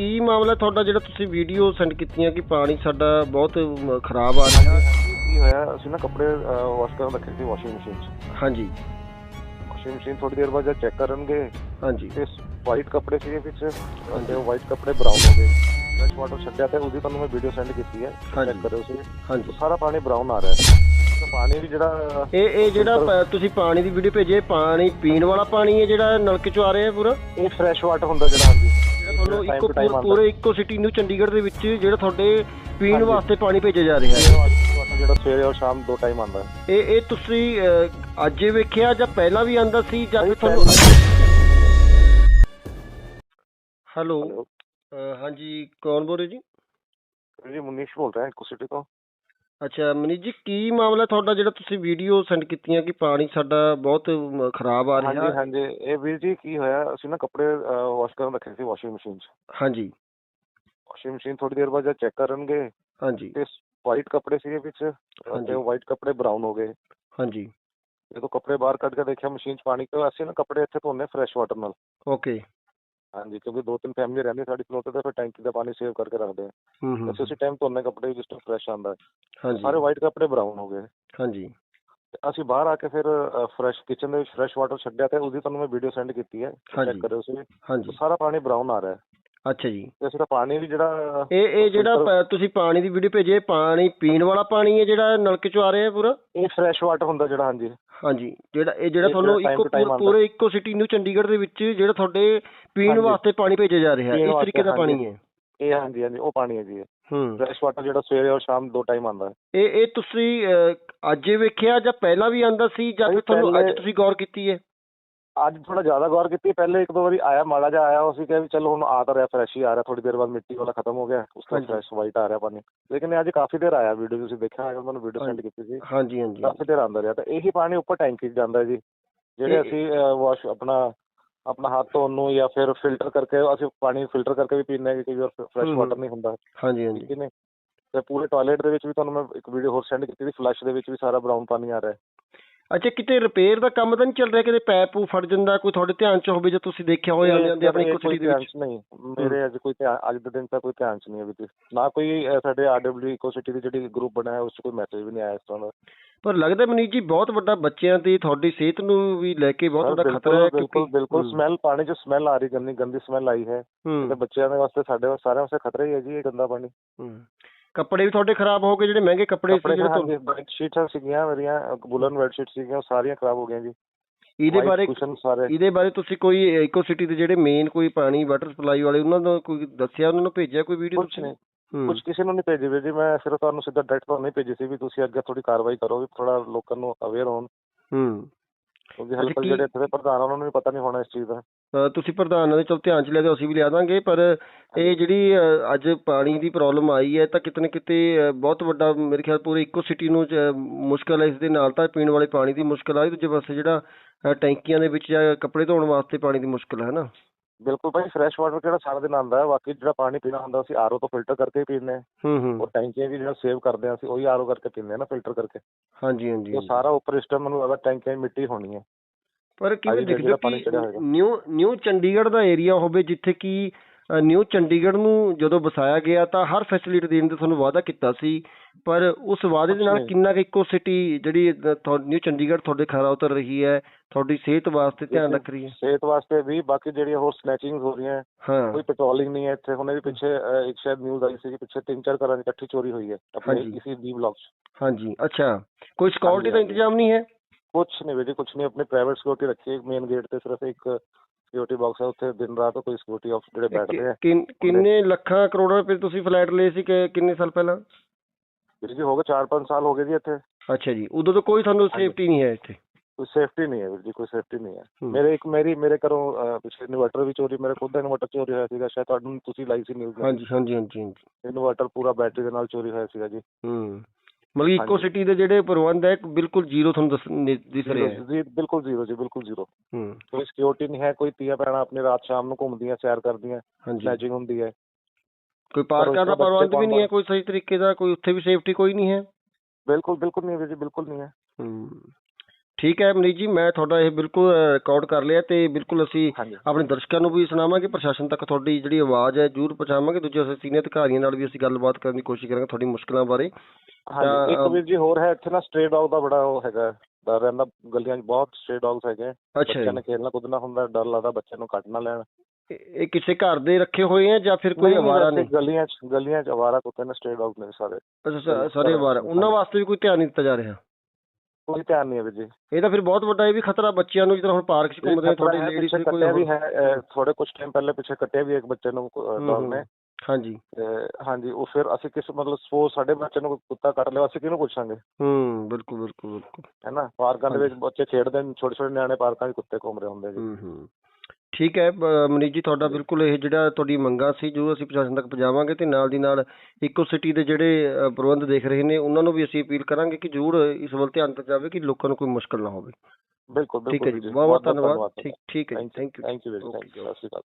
ਕੀ ਮਾਮਲਾ ਤੁਹਾਡਾ ਜਿਹੜਾ ਤੁਸੀਂ ਵੀਡੀਓ ਸੈਂਡ ਕੀਤੀਆਂ ਕਿ ਪਾਣੀ ਸਾਡਾ ਬਹੁਤ ਖਰਾਬ ਆ ਰਿਹਾ? ਕੀ ਹੋਇਆ? ਅਸੀਂ ਨਾ ਕੱਪੜੇ ਵਾਸ਼ ਕਰਨ ਰੱਖੇ ਸੀ ਵਾਸ਼ਿੰਗ ਮਸ਼ੀਨ 'ਚ। ਹਾਂਜੀ। ਵਾਸ਼ਿੰਗ ਮਸ਼ੀਨ ਥੋੜੀ ਦੇਰ ਬਾਅਦ ਜਦ ਚੈੱਕ ਕਰਨਗੇ ਹਾਂਜੀ। ਤੇ ਵਾਈਟ ਕੱਪੜੇ ਸੀਗੇ ਵਿੱਚ ਤੇ ਉਹ ਵਾਈਟ ਕੱਪੜੇ ਬਰਾਊਨ ਹੋ ਗਏ। ਫਰੈਸ਼ ਵਾਟਰ ਛੱਡਿਆ ਤੇ ਉਹਦੀ ਤੁਹਾਨੂੰ ਮੈਂ ਵੀਡੀਓ ਸੈਂਡ ਕੀਤੀ ਹੈ। ਹਾਂਜੀ। ਚੈੱਕ ਕਰਿਓ ਸੀ ਹਾਂਜੀ। ਸਾਰਾ ਪਾਣੀ ਬਰਾਊਨ ਆ ਰਿਹਾ ਹੈ। ਤੇ ਪਾਣੀ ਵੀ ਜਿਹੜਾ ਇਹ ਇਹ ਜਿਹੜਾ ਪ- ਤੁਸੀਂ ਪਾਣੀ ਦੀ ਵੀਡੀਓ ਭੇਜੀ ਇਹ ਪਾਣੀ ਪੀਣ ਵਾਲਾ ਪਾਣੀ ਹੈ ਜਿਹੜਾ ਨਲਕੇ ਚੋਂ ਆ ਰਿਹਾ ਹੈ ਪੂਰਾ? ਇਹ ਫਰੈਸ਼ ਵਾਟਰ ਹੁੰਦਾ ਜਿਹੜਾ ਹਾਂਜੀ। Time ਇੱਕੋ ਪੂਰੇ- ਇੱਕੋ ਸਿਟੀ ਨੂੰ ਚੰਡੀਗੜ੍ਹ ਦੇ ਵਿੱਚ ਜਿਹੜਾ ਤੁਹਾਡੇ ਪੀਣ। ਵਾਸਤੇ ਪਾਣੀ ਭੇਜਿਆ ਜਾ ਰਿਹਾ ਹੈ। ਜਿਹੜਾ ਸਵੇਰੇ ਔਰ ਸ਼ਾਮ ਦੋ ਟਾਈਮ ਆਉਂਦਾ। ਹੈ ਇਹ ਇਹ ਤੁਸੀਂ ਅੱਜ ਹੀ ਵੇਖਿਆ ਜਾਂ ਪਹਿਲਾਂ ਵੀ ਆਂਦਾ ਸੀ ਜਾਂ ਫਿਰ ਤੁਹਾਨੂੰ ਹੈਲੋ। ਹਾਂਜੀ ਕੌਣ ਬੋਲ ਰਹੇ ਜੀ? ਜੀ ਮੁਨੀਸ਼ ਬੋਲ ਰਿਹਾ ਇੱਕੋ ਸਿਟੀ ਤੋਂ। ਅੱਛਾ ਮਨੀਸ਼ ਜੀ ਕੀ ਮਾਮਲਾ ਤੁਹਾਡਾ ਜਿਹੜਾ ਤੁਸੀਂ ਵੀਡੀਓ ਸੈਂਡ ਕੀਤੀਆਂ ਕਿ ਪਾਣੀ ਸਾਡਾ ਬਹੁਤ ਖਰਾਬ ਆ ਰਿਹਾ? ਹਾਂਜੀ ਹਾਂਜੀ। ਇਹ ਵੀਰ ਜੀ ਕੀ ਹੋਇਆ ਅਸੀਂ ਨਾ ਕੱਪੜੇ ਵਾਸ਼ ਕਰਨ ਰੱਖੇ ਸੀ ਵਾਸ਼ਿੰਗ ਮਸ਼ੀਨ 'ਚ। ਹਾਂਜੀ। ਵਾਸ਼ਿੰਗ ਮਸ਼ੀਨ ਥੋੜੀ ਦੇਰ ਬਾਅਦ ਜਦ ਚੈੱਕ ਕਰਨਗੇ ਹਾਂਜੀ। ਤੇ ਵਾਈਟ ਕੱਪੜੇ ਸੀਗੇ ਵਿੱਚ ਹਾਂਜੀ। ਤੇ ਉਹ ਵਾਈਟ ਕੱਪੜੇ ਬਰਾਊਨ ਹੋ ਗਏ। ਹਾਂਜੀ। ਜਦੋਂ ਕੱਪੜੇ ਬਾਹਰ ਕੱਢ ਕੇ ਦੇਖਿਆ ਮਸ਼ੀਨ 'ਚ ਪਾਣੀ ਤੋਂ ਅਸੀਂ ਨਾ ਕੱਪੜੇ ਇੱਥੇ ਧੋਨੇ ਫਰੈਸ਼ ਵਾਟਰ ਨਾਲ। ਓਕੇ ਹਾਂਜੀ ਕਿਉਂਕਿ ਦੋ ਤਿੰਨ ਫੈਮਿਲੀ ਰਹਿੰਦੀ ਸਾਡੀ ਫਲੋਟ ਤੇ ਫਿਰ ਟੈਂਕੀ ਦਾ ਪਾਣੀ ਸੇਵ ਕਰਕੇ ਰੱਖਦੇ ਆ। ਹੂੰ ਹੂੰ ਅਸੀਂ ਉਸੇ ਟਾਈਮ ਧੋਨੇ ਕੱਪੜੇ ਜਿਸ ਤੋਂ ਫਰੈਸ਼ ਆਂਦਾ ਹਾਂਜੀ। ਸਾਰੇ ਵਾਈਟ ਕੱਪੜੇ ਬਰਾਊਨ ਹੋ ਗਏ। ਹਾਂਜੀ। ਤੇ ਅਸੀਂ ਬਾਹਰ ਆ ਕੇ ਫਿਰ ਫਰੈਸ਼ ਕਿਚਨ ਦੇ ਵਿੱਚ ਫਰੈਸ਼ ਵਾਟਰ ਛੱਡਿਆ ਤੇ ਉਹਦੀ ਤੁਹਾਨੂੰ ਮੈਂ ਵੀਡੀਓ ਸੈਂਡ ਕੀਤੀ ਹੈ। ਹਾਂਜੀ। ਚੈੱਕ ਕਰਿਓ ਸੀ ਹਾਂਜੀ। ਸਾਰਾ ਪਾਣੀ ਬਰਾਊਨ ਆ ਰਿਹਾ ਹੈ। ਅੱਛਾ ਜੀ। ਤੇ ਅਸੀਂ ਤਾਂ ਪਾਣੀ ਵੀ ਜਿਹੜਾ ਇਹ ਇਹ ਜਿਹੜਾ ਪ- ਤੁਸੀਂ ਪਾਣੀ ਦੀ ਵੀਡੀਓ ਭੇਜੀ ਇਹ ਪਾਣੀ ਪੀਣ ਵਾਲਾ ਪਾਣੀ ਹੈ ਜਿਹੜਾ ਨਲਕੇ ਚੋਂ ਆ ਰਿਹਾ ਹੈ ਪੂਰਾ? ਇਹ ਫਰੈਸ਼ ਵਾਟਰ ਹੁੰਦਾ ਜਿਹੜਾ ਹਾਂਜੀ। ਹਾਂਜੀ ਜਿਹੜਾ ਇਹ ਜਿਹੜਾ ਇਹ ਤੁਹਾਨੂੰ time ਇੱਕੋ to time ਪੂਰੇ- ਆਉਂਦਾ। ਪੂਰੇ ਇੱਕੋ ਸਿਟੀ ਨੂੰ ਚੰਡੀਗੜ੍ਹ ਦੇ ਵਿੱਚ ਜਿਹੜਾ ਤੁਹਾਡੇ ਪੀਣ ਹਾਂਜੀ। ਵਾਸਤੇ ਪਾਣੀ ਭੇਜਿਆ ਜਾ ਰਿਹਾ ਹੈ ਪੀਣ ਇਸ ਵਾਸਤੇ, ਤਰੀਕੇ ਦਾ ਪਾਣੀ ਹਾਂਜੀ। ਹੈ। ਇਹ ਹਾਂਜੀ ਹਾਂਜੀ ਉਹ ਪਾਣੀ ਹੈ ਜੀ। ਹੂੰ। ਫਰੈਸ਼ ਵਾਟਰ ਜਿਹੜਾ ਸਵੇਰੇ ਔਰ ਸ਼ਾਮ ਦੋ ਟਾਈਮ ਆਉਂਦਾ ਹੈ। ਇਹ ਇਹ ਤੁਸੀਂ ਅਹ, ਅੱਜ ਹੀ ਵੇਖਿਆ ਜਾਂ ਪਹਿਲਾਂ ਵੀ ਆਂਦਾ ਸੀ ਜਾਂ ਫਿਰ ਤੁਹਾਨੂੰ ਅੱਜ ਪਹਿਲੇ- ਤੁਸੀਂ ਗੌਰ ਕੀਤੀ ਹੈ? ਅੱਜ ਥੋੜਾ ਜ਼ਿਆਦਾ ਗੌਰ ਕੀਤੀ ਪਹਿਲੇ ਇੱਕ ਦੋ ਵਾਰੀ ਆਇਆ ਮਾੜਾ ਜਿਹਾ ਆਇਆ ਉਹ ਸੀ ਕਿ ਵੀ ਚਲੋ ਹੁਣ ਆ ਤਾਂ ਰਿਹਾ ਫਰੈਸ਼ ਹੀ ਆ ਰਿਹਾ ਥੋੜੀ ਦੇਰ ਬਾਅਦ ਮਿੱਟੀ ਵਾਲਾ ਖਤਮ ਹੋ ਗਿਆ ਉਸ ਤੋਂ ਹਾਂਜੀ। ਫਰੈਸ਼ ਵਾਈਟ ਆ ਰਿਹਾ ਪਾਣੀ। ਲੇਕਿਨ ਇਹ ਅੱਜ ਕਾਫੀ ਦੇਰ ਆਇਆ ਵੀਡੀਓ ਤੁਸੀਂ ਦੇਖਿਆ ਹੋਵੇਗਾ ਤੁਹਾਨੂੰ ਵੀਡੀਓ ਸੈਂਡ। ਕੀਤੀ ਸੀ। ਹਾਂਜੀ ਹਾਂਜੀ। ਕਾਫੀ ਦੇਰ ਆਉਂਦਾ ਰਿਹਾ ਤਾਂ ਇਹੀ ਪਾਣੀ ਉੱਪਰ ਟੈਂਕੀ 'ਚ ਜਾਂਦਾ ਜੀ। ਜਿਹੜੇ ਅਸੀਂ ਵਾਸ਼ ਆਪਣਾ ਆਪਣਾ ਹੱਥ ਧੋਣ ਨੂੰ ਜਾਂ ਫਿਰ ਫਿਲਟਰ ਕਰਕੇ ਅਸੀਂ ਪਾਣੀ ਫਿਲਟਰ ਕਰਕੇ ਵੀ ਪੀਂਦੇ ਹਾਂ ਕਿ ਕਈ ਵਾਰ ਫਰੈਸ਼ ਵਾਟਰ। ਨਹੀਂ ਹੁੰਦਾ। ਹਾਂਜੀ ਹਾਂਜੀ। ਠੀਕ ਨੇ ਤੇ ਪੂਰੇ ਟਾਇਲਟ ਦੇ ਵਿੱਚ ਵੀ ਤੁਹਾਨੂੰ ਮੈਂ ਇੱਕ ਵੀਡੀਓ ਹੋਰ ਸੈਂਡ ਕੀਤੀ ਸੀ ਫਲਸ਼ ਦੇ ਵਿੱਚ ਵੀ ਸਾਰਾ ਬਰਾਊਨ ਪਾਣੀ ਆ ਰਿਹਾ। ਹੈ ਅੱਛਾ ਕਿਤੇ ਰਿਪੇਅਰ ਦਾ ਕੰਮ ਤਾਂ ਨਹੀਂ ਚੱਲ ਰਿਹਾ? ਕਿਤੇ ਪੈਪ ਪੂ ਫਟ ਜਾਂਦਾ ਕੋਈ ਤੁਹਾਡੇ ਧਿਆਨ ਚ ਹੋਵੇ ਜਾਂ ਤੁਸੀਂ ਦੇਖਿਆ ਹੋਵੇ ਆਉਂਦੇ ਆਉਂਦੇ ਆਪਣੀ ਕੁਸੜੀ ਦੇ ਵਿੱਚ? ਨਹੀਂ। ਮੇਰੇ ਅੱਜ ਕੋਈ ਧਿਆਨ ਅੱਜ ਦੇ ਦਿਨ ਤੱਕ ਕੋਈ ਧਿਆਨ 'ਚ ਨਹੀਂ ਹੈ ਵੀ ਨਾ ਕੋਈ ਸਾਡੇ ਆਰਡਬਲਯੂ ਇਕੋ ਸਿਟੀ ਦੀ ਜਿਹੜੀ ਗਰੁੱਪ ਬਣਾਇਆ ਉਸ 'ਚ ਕੋਈ ਮੈਸੇਜ ਵੀ ਨਹੀਂ ਆਇਆ ਇਸ ਤਰ੍ਹਾਂ ਦਾ। ਪਰ ਲੱਗਦਾ ਮਨੀਸ਼ ਜੀ ਬਹੁਤ ਵੱਡਾ ਬੱਚਿਆਂ ਤੇ ਤੁਹਾਡੀ ਸਿਹਤ ਨੂੰ ਵੀ ਲੈ ਕੇ ਬਹੁਤ ਵੱਡਾ ਖਤਰਾ ਹੈ ਬਿਲਕੁਲ ਬਿਲਕੁਲ ਸਮੈਲ ਪਾਣੀ 'ਚ ਸਮੈਲ ਆ ਰਹੀ ਗੰਦੀ ਗੰਦੀ ਸਮੈਲ ਆਈ ਹੈ। ਤੇ ਬੱਚਿਆਂ ਦੇ ਵਾਸਤੇ ਸਾਡੇ ਵਾਸਤੇ ਸਾਰਿਆਂ ਵਾਸਤੇ ਖਤਰਾ ਹੀ ਹੈ ਜੀ ਇਹ ਗੰਦਾ ਪਾਣੀ। ਕੱਪੜੇ ਵੀ ਤੁਹਾਡੇ ਖਰਾਬ ਹੋ ਗਏ ਜਿਹੜੇ ਮਹਿੰਗੇ ਕੱਪੜੇ ਸੀ ਜਿਹੜੇ ਤੁਹਾਨੂੰ- ਬੈੱਡ ਸ਼ੀਟਾਂ ਸੀਗੀਆਂ ਮੇਰੀਆਂ ਬੁਲਨ ਬੈੱਡ ਸ਼ੀਟ ਸੀਗੀਆਂ ਉਹ ਸਾਰੀਆਂ ਖਰਾਬ ਹੋ ਗਈਆਂ ਜੀ। ਇਹਦੇ ਬਾਰੇ ਇਹਦੇ ਬਾਰੇ ਤੁਸੀਂ ਕੋਈ ਇਕੋ ਸਿਟੀ ਦੇ ਜਿਹੜੇ ਮੇਨ ਕੋਈ ਪਾਣੀ ਵਾਟਰ ਸਪਲਾਈ ਵਾਲੇ ਉਹਨਾਂ ਦਾ ਕੋਈ ਦੱਸਿਆ ਉਹਨਾਂ ਨੂੰ ਭੇਜਿਆ ਕੋਈ ਵੀਡੀਓ ਕੁਛ ਨਹੀਂ। ਕੁਝ ਕਿਸੇ ਨੂੰ ਨਹੀਂ ਭੇਜੀ ਵੀਰ ਜੀ ਮੈਂ ਸਿਰਫ ਤੁਹਾਨੂੰ ਸਿੱਧਾ ਡਾਇਰੈਕਟ ਤੁਹਾਨੂੰ ਨਹੀਂ ਭੇਜੀ ਸੀ ਵੀ ਤੁਸੀਂ ਅੱਗੇ ਥੋੜੀ ਕਾਰਵਾਈ ਕਰੋ ਵੀ ਥੋੜਾ ਲੋਕਾਂ ਨੂੰ ਅਵੇਅਰ ਹੋਣ। ਹੂੰ। ਕਿਉਂਕਿ ਅੱਛਾ, ਹਲਕਾ ਕੀ- ਜਿਹੜੇ ਇੱਥੇ ਦੇ ਪ੍ਰਧਾਨ ਆ, ਉਹਨਾਂ ਨੂੰ ਵੀ ਪਤਾ ਨਹੀਂ ਹੋਣਾ ਇਸ ਚੀਜ਼ ਦਾ। ਤੁਸੀਂ ਪ੍ਰਧਾਨ ਦੇ ਚਲ ਧਿਆਨ ਚ ਲਿਆ ਤੇ ਅਸੀਂ ਵੀ ਲਿਆ ਦਾਂਗੇ ਪਰ ਇਹ ਜਿਹੜੀ ਅੱਜ ਪਾਣੀ ਦੀ ਪ੍ਰੋਬਲਮ ਆਈ ਹੈ ਤਾਂ ਕਿਤੇ ਨਾ ਕਿਤੇ ਬਹੁਤ ਵੱਡਾ ਮੇਰੇ ਖਿਆਲ ਪੂਰੇ ਇੱਕੋ ਸਿਟੀ ਨੂੰ ਚ- ਮੁਸ਼ਕਲ ਹੈ ਇਸ ਦੇ ਨਾਲ ਤਾਂ ਪੀਣ ਵਾਲੇ ਪਾਣੀ ਦੀ ਮੁਸ਼ਕਲ ਆ ਦੂਜੇ ਪਾਸੇ ਜਿਹੜਾ ਟੈਂਕੀਆਂ ਦੇ ਵਿੱਚ ਜਾਂ ਕੱਪੜੇ ਧੋਣ ਵਾਸਤੇ ਪਾਣੀ ਦੀ ਮੁਸ਼ਕਲ ਹੈ ਨਾ। ਬਿਲਕੁਲ ਭਾਈ ਫਰੈਸ਼ ਵਾਟਰ ਕਿਹੜਾ ਸਾਰਾ ਦਿਨ ਆਉਂਦਾ ਹੈ ਬਾਕੀ ਜਿਹੜਾ ਪਾਣੀ ਪੀਣਾ ਹੁੰਦਾ ਅਸੀਂ ਆਰਓ ਤੋਂ ਫਿਲਟਰ ਕਰਕੇ ਹੀ ਪੀਂਦੇ ਹਾਂ ਹੂੰ ਹੂੰ ਉਹ ਟੈਂਕੀਆਂ ਵੀ ਜਿਹੜਾ ਸੇਵ ਕਰਦੇ ਹਾਂ ਅਸੀਂ ਉਹੀ ਆਰਓ ਕਰਕੇ ਪੀਂਦੇ ਹਾਂ ਨਾ ਫਿਲਟਰ ਕਰਕੇ ਹਾਂਜੀ ਹਾਂਜੀ ਉਹ। ਸਾਰਾ ਉੱਪਰ ਇਸ ਟਾਈਮ ਮੈਨੂੰ ਲੱਗਦਾ ਟੈਂਕੀਆਂ 'ਚ ਮਿੱਟੀ ਹੋਣੀ ਹੈ ਪਰ ਕਿਵੇਂ ਦੇਖਦੇ ਹੋ। ਕਿ ਨਿਊ ਨਿਊ ਚੰਡੀਗੜ੍ਹ ਦਾ ਏਰੀਆ ਹੋਵੇ ਜਿੱਥੇ ਕਿ ਨਿਊ ਚੰਡੀਗੜ੍ਹ ਨੂੰ ਜਦੋਂ ਵਸਾਇਆ ਗਿਆ ਤਾਂ ਹਰ ਫੈਸਿਲਿਟੀ ਦੇਣ ਦਾ ਤੁਹਾਨੂੰ ਵਾਅਦਾ ਕੀਤਾ ਸੀ ਪਰ ਉਸ ਵਾਅਦੇ ਦੇ ਨਾਲ। ਕਿੰਨਾ ਕੁ ਇੱਕੋ ਸਿਟੀ ਜਿਹੜੀ ਨਿਊ ਚੰਡੀਗੜ੍ਹ ਤੁਹਾਡੇ ਖਰਾ ਉਤਰ ਰਹੀ ਹੈ ਤੁਹਾਡੀ ਸਿਹਤ ਵਾਸਤੇ ਧਿਆਨ ਰੱਖ ਰਹੀ ਹੈ ਸਿਹਤ ਵਾਸਤੇ ਵੀ ਬਾਕੀ ਜਿਹੜੀਆਂ ਹੋਰ ਸਨੈਚਿੰਗ ਹੋ ਰਹੀਆਂ ਹਾਂ ਕੋਈ ਪੈਟਰੋਲਿੰਗ ਨਹੀਂ ਹੈ ਇੱਥੇ ਹੁਣੇ ਵੀ ਪਿੱਛੇ ਇੱਕ ਸ਼ਾਇਦ ਨਿਊਜ਼ ਆਈ ਸੀ ਕਿ ਪਿੱਛੇ ਤਿੰਨ ਚਾਰ ਘਰਾਂ ਦੀ ਇਕੱਠੀ ਚੋਰੀ ਹੋਈ ਹੈ ਆਪਣੇ। ਇਸੇ ਬੀ ਬਲਾਕ 'ਚ ਹਾਂਜੀ ਅੱਛਾ ਕੋਈ ਸਿਕਿਉਰਿਟੀ ਦਾ। ਇੰਤਜ਼ਾਮ ਨਹੀਂ ਹੈ ਕੁਛ ਨਹੀਂ ਵੀਰੇ ਕੁਛ ਨਹੀਂ ਆਪਣੀ ਪ੍ਰਾਈਵੇਟ ਸਿਕਿਉਰਿਟੀ ਰੱਖੀ ਹੈ ਮੇਨ ਗੇਟ ਤੇ ਸਿਰਫ ਇੱਕ ਸਿਕਿਉਰਿਟੀ ਬਾਕਸ ਹੈ ਉੱਥੇ ਦਿਨ ਰਾਤ ਕੋਈ ਸਿਕਿਉਰਿਟੀ ਆਫ ਜਿਹੜੇ ਬੈਠਦੇ ਆ। ਕਿੰਨ- ਕਿੰਨੇ ਲੱਖਾਂ ਕਰੋੜਾਂ ਰੁਪਏ ਤੁਸੀਂ ਫਲੈਟ ਲਏ ਸੀ ਕਿ ਕਿੰਨੇ ਸਾਲ ਪਹਿਲਾਂ? ਵੀਰ ਜੀ ਹੋ ਗਏ 4-5 ਸਾਲ ਹੋ ਗਏ ਜੀ ਇੱਥੇ। ਅੱਛਾ ਜੀ ਉਦੋਂ ਤੋਂ ਕੋਈ ਤੁਹਾਨੂੰ। ਸੇਫਟੀ ਨਹੀਂ ਹੈ ਇੱਥੇ। ਕੋਈ ਸੇਫਟੀ ਨਹੀਂ ਹੈ ਵੀਰ ਜੀ ਕੋਈ ਸੇਫਟੀ ਨਹੀਂ ਹੈ। ਹੂੰ। ਮੇਰੇ ਇੱਕ ਮੇਰੀ ਮੇਰੇ ਘਰੋਂ ਅਹ, ਪਿੱਛੇ ਇਨਵਰਟਰ ਵੀ ਚੋਰੀ ਮੇਰੇ ਖੁਦ ਦਾ ਇਨਵਰਟਰ ਚੋਰੀ ਹੋਇਆ ਸੀਗਾ ਸ਼ਾਇਦ ਤੁਹਾਨੂੰ ਤੁਸੀਂ ਲਾਈ ਸੀ ਨਿਊਜ਼ ਹਾਂਜੀ ਹਾਂਜੀ ਹਾਂਜੀ ਹਾਂਜੀ। ਇਨਵਰਟਰ ਪੂਰਾ ਬੈਟਰੀ ਦੇ ਨਾਲ ਚੋਰੀ ਹੋਇਆ ਸੀਗਾ ਜੀ। ਹੂੰ। ਮਤਲਬ ਇੱਕੋ। ਸਿਟੀ ਦੇ ਜਿਹੜੇ ਪ੍ਰਬੰਧ ਹੈ ਬਿਲਕੁਲ ਜ਼ੀਰੋ ਤੁਹਾਨੂੰ ਦੱਸ ਰਹੇ ਹੈ। ਜੀ ਬਿਲਕੁਲ ਜ਼ੀਰੋ ਜੀ ਬਿਲਕੁਲ ਜ਼ੀਰੋ ਹੂੰ। ਕੋਈ ਸਿਕਿਉਰਿਟੀ ਨਹੀਂ ਹੈ ਕੋਈ ਤੀਆ ਭੈਣਾਂ ਆਪਣੀ ਰਾਤ ਸ਼ਾਮ ਨੂੰ ਘੁੰਮਦੀਆਂ ਸੈਰ ਕਰਦੀਆਂ ਸਨੈਚਿੰਗ ਹੁੰਦੀ ਹੈ। ਕੋਈ ਪਾਰਕਾਂ ਦਾ ਪ੍ਰਬੰਧ ਵੀ ਨਹੀਂ ਹੈ ਕੋਈ ਸਹੀ ਤਰੀਕੇ ਦਾ ਕੋਈ ਉੱਥੇ ਵੀ ਸੇਫਟੀ ਕੋਈ ਨਹੀਂ ਹੈ? ਬਿਲਕੁਲ ਬਿਲਕੁਲ ਨਹੀਂ ਹੈ ਜੀ ਬਿਲਕੁਲ ਨਹੀਂ ਹੈ। ਹੂੰ। ਠੀਕ ਹੈ ਮਨੀਤ ਜੀ ਮੈਂ ਤੁਹਾਡਾ ਇਹ ਬਿਲਕੁਲ ਰਿਕਾਰਡ ਕਰ ਲਿਆ ਤੇ ਬਿਲਕੁਲ ਅਸੀਂ ਆਪਣੇ ਦਰਸ਼ਕਾਂ ਨੂੰ ਵੀ ਸੁਣਾਵਾਂਗੇ ਪ੍ਰਸ਼ਾਸਨ ਤੱਕ ਤੁਹਾਡੀ ਜਿਹੜੀ ਆਵਾਜ਼ ਹੈ ਜ਼ਰੂਰ ਪਹੁੰਚਾਵਾਂਗੇ ਦੂਜੇ ਅਸੀਂ ਸੀਨੀਅਰ ਅਧਿਕਾਰੀਆਂ ਨਾਲ ਵੀ ਅਸੀਂ ਗੱਲਬਾਤ ਕਰਨ ਦੀ ਕੋਸ਼ਿਸ਼ ਕਰਾਂਗੇ ਤੁਹਾਡੀ ਮੁਸ਼ਕਲਾਂ ਬਾਰੇ। ਹਾਂਜੀ ਇੱਕ ਵੀਰ ਜੀ ਹੋਰ ਹੈ ਇੱਥੇ ਨਾ ਸਟ੍ਰੇ ਡੌਗ ਦਾ ਬੜਾ ਉਹ ਹੈਗਾ ਡਰ ਰਹਿੰਦਾ ਗਲੀਆਂ 'ਚ ਬਹੁਤ ਸਟ੍ਰੇ ਡੌਗਸ ਹੈਗੇ ਬੱਚਿਆਂ ਨੇ ਖੇਲਣਾ ਕੁੱਦਣਾ ਹੁੰਦਾ ਡਰ ਲੱਗਦਾ ਬੱਚਿਆਂ ਨੂੰ ਕੱਟ ਨਾ ਲੈਣ। ਇਹ ਕਿਸੇ ਘਰ ਦੇ ਰੱਖੇ ਹੋਏ ਆ ਜਾਂ ਫਿਰ ਕੋਈ ਨਹੀਂ, ਨਹੀਂ, ਗਲੀਆਂ 'ਚ ਗਲੀਆਂ 'ਚ ਅਵਾਰਾ ਕੁੱਤੇ ਨੇ ਸਟ੍ਰੇ ਡੌਗ ਨੇ ਸਾਰੇ। ਅੱਛਾ ਸਾਰੇ ਅਵਾਰਾ ਉਹਨਾਂ ਵਾਸਤੇ ਵੀ ਕੋਈ ਧਿਆਨ ਨਹੀਂ ਦਿੱਤਾ ਜਾ ਰਿਹਾ? ਕੋਈ ਧਿਆਨ ਨਹੀਂ ਹੈ ਵੀਰ ਜੀ। ਇਹ ਤਾਂ ਫਿਰ ਬਹੁਤ ਵੱਡਾ ਇਹ ਵੀ ਖਤਰਾ ਬੱਚਿਆਂ ਨੂੰ ਜਿੱਦਾਂ ਹੁਣ ਪਾਰਕ 'ਚ ਘੁੰਮਦੇ ਨੇ ਹੈ, ਲੇਡੀਜ਼ ਕੋਈ ਵੀ ਹੈ ਥੋੜੇ ਕੁਝ ਟਾਈਮ ਪਹਿਲੇ ਪਿੱਛੇ ਕੱਟਿਆ ਵੀ ਇੱਕ ਬੱਚੇ ਨੂੰ ਡੌਗ। ਨੇ। ਹਾਂਜੀ। ਹਾਂਜੀ ਉਹ ਫਿਰ ਅਸੀਂ ਕਿਸ ਮਤਲਬ ਸਪੋਜ਼ ਸਾਡੇ ਬੱਚੇ ਨੂੰ ਕੁੱਤਾ ਕੱਟ ਲਿਆ ਅਸੀਂ ਕਿਹਨੂੰ ਪੁੱਛਾਂਗੇ? ਹੂੰ ਬਿਲਕੁਲ ਬਿਲਕੁਲ ਬਿਲਕੁਲ। ਹੈ ਨਾ? ਪਾਰਕਾਂ ਦੇ ਵਿੱਚ ਬੱਚੇ ਖੇਡਦੇ ਨੇ ਛੋਟੇ ਛੋਟੇ ਨਿਆਣੇ ਪਾਰਕਾਂ 'ਚ ਕੁੱਤੇ ਘੁੰਮ ਰਹੇ ਹੁੰਦੇ ਜੀ। ਹੂੰ ਹੂੰ। ਠੀਕ ਹੈ ਮਨੀਤ ਜੀ ਤੁਹਾਡਾ ਬਿਲਕੁਲ ਇਹ ਜਿਹੜਾ ਤੁਹਾਡੀ ਮੰਗਾਂ ਸੀ ਜੋ ਅਸੀਂ ਪ੍ਰਸ਼ਾਸਨ ਤੱਕ ਪਹੁੰਚਾਵਾਂਗੇ ਤੇ ਨਾਲ ਦੀ ਨਾਲ ਇਕੋ ਸਿਟੀ ਦੇ ਜਿਹੜੇ ਅ, ਪ੍ਰਬੰਧ ਦੇਖ ਰਹੇ ਨੇ ਉਹਨਾਂ ਨੂੰ ਵੀ ਅਸੀਂ ਅਪੀਲ ਕਰਾਂਗੇ ਕਿ ਜ਼ਰੂਰ ਇਸ ਵੱਲ ਧਿਆਨ ਦਿੱਤਾ ਜਾਵੇ ਕਿ ਲੋਕਾਂ ਨੂੰ ਕੋਈ ਮੁਸ਼ਕਲ ਨਾ ਹੋਵੇ। ਬਿਲਕੁਲ ਠੀਕ ਹੈ ਬਿਲਕੁਲ ਜੀ। ਬਹੁਤ ਬਹੁਤ ਧੰਨਵਾਦ। ਠੀਕ ਠੀਕ ਹੈ ਜੀ। Thank you thank you thank you ਸਤਿ ਸ਼੍ਰੀ ਅਕਾਲ।